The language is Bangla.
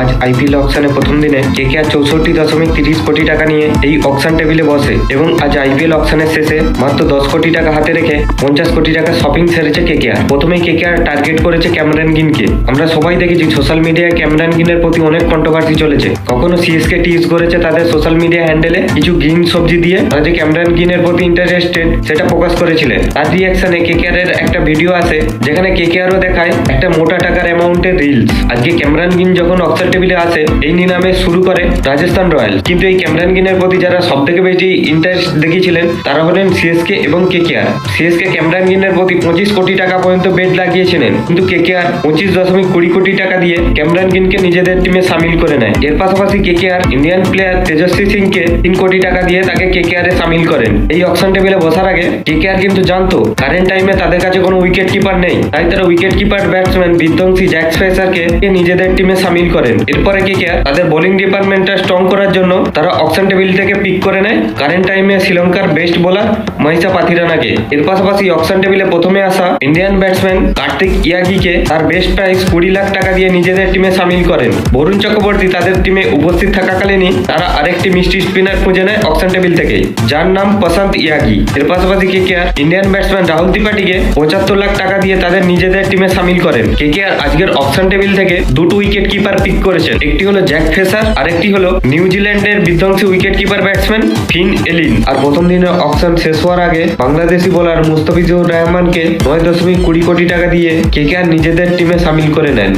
আজ আইপিএল অকশনে প্রথম দিনে কেকেআর চৌষট্টি দশমিক তিরিশ কোটি টাকা নিয়ে এই অকশন টেবিলে বসে এবং আজ আইপিএল অকশনের শেষে মাত্র দশ কোটি টাকা হাতে রেখে পঞ্চাশ কোটি টাকা শপিং সেরেছে কেকেআর প্রথমেই কেকেআর টার্গেট করেছে ক্যামেরন গিনকে। আমরা সবাই দেখেছি সোশ্যাল মিডিয়ায় ক্যামেরন গিনের প্রতি অনেক কন্ট্রোভার্সি চলেছে। কখনো সিএসকে টিজ করেছে তাদের সোশ্যাল মিডিয়া হ্যান্ডেলে কিছু গিন সবজি দিয়ে তারা যে ক্যামেরন গিনের প্রতি ইন্টারেস্টেড সেটা প্রকাশ করেছিলেন। তার রিয়াকশনে কেকেআর এর একটা ভিডিও আছে যেখানে কেকেআরও দেখায় একটা মোটা টাকার অ্যামাউন্টের রিলস আজকে ক্যামেরন গিন যখন অক্সার টেবিলে আসে এই নিলামে শুরু করে রাজস্থান রয়্যাল। কিন্তু এই ক্যামেরন গিনের প্রতি যারা সব থেকে বেশি ইন্টারেস্ট দেখিয়েছিলেন, তারা হলেন সিএসকে এবং কেকেআর সিএসকে ক্যামেরন গিনের প্রতি পঁচিশ কোটি টাকা পর্যন্ত বেড লাগিয়েছিলেন। কিন্তু কেকেআর পঁচিশ দশমিক কুড়ি কোটি টাকা দিয়ে ক্যামেরন গিনকে নিজেদের টিমে সামিল করে নেয়। এর পাশাপাশি কেকেআর ইন্ডিয়ান প্লেয়ার তেজস্বী সিংকে তিন কোটি টাকা দিয়ে তাকে কেকেআর এ সামিল করেন। এই অকশন টেবিলে বসার আগে কেকেআর কিন্তু জানতো কারেন্ট টাইমে তাদের কাছে কোনো উইকেট কিপার নেই। তাই তারা উইকেট কিপার ব্যাটসম্যান বিধ্বংসী জ্যাক স্পেসারকে নিজেদের টিমে সামিল করেন। এরপরে কেকেআর তাদের বোলিং ডিপার্টমেন্টটা স্ট্রং করার জন্য তারা অকশন টেবিল থেকে পিক করে নেয়। কারেন্ট টাইমে শ্রীলঙ্কার বেস্ট বোলার মহিষা পাথিরানাকে। এর পাশাপাশি অকশন টেবিলে প্রথমে আসা ইন্ডিয়ান ব্যাটসম্যান কার্তিক ইয়াগিকে তার বেস্ট প্রাইস কুড়ি লাখ টাকা দিয়ে নিজেদের টিমে সামিল করেন। বরুণ চক্রবর্তী তাদের টিমে উপস্থিত থাকাকালীনই তারা আরেকটি মিষ্টি স্পিনার খুঁজে নেয় অকশন টেবিল থেকে। যার নাম প্রশান্ত ইয়াগি। এর পাশাপাশি কেকেআর ইন্ডিয়ান ব্যাটসম্যান রাহুল ত্রিপাঠীকে পঁচাত্তর লাখ টাকা দিয়ে তাদের নিজেদের টিমে সামিল করেন। কেকেআর আজকের অপশন টেবিল থেকে দুটো উইকেট কিপার পিক করেছেন। একটি হলো জ্যাক ফেসার, আরেকটি হলো নিউজিল্যান্ডের বিধ্বংসী wicket keeper batsman Finn Allen. আর প্রথম দিনে অকশন শেষ হওয়ার আগে বাংলাদেশি বোলার মুস্তাফিজুর রহমানকে নয় দশমিক কুড়ি কোটি টাকা দিয়ে কেকেআর নিজেদের টিমে সামিল করে নেন।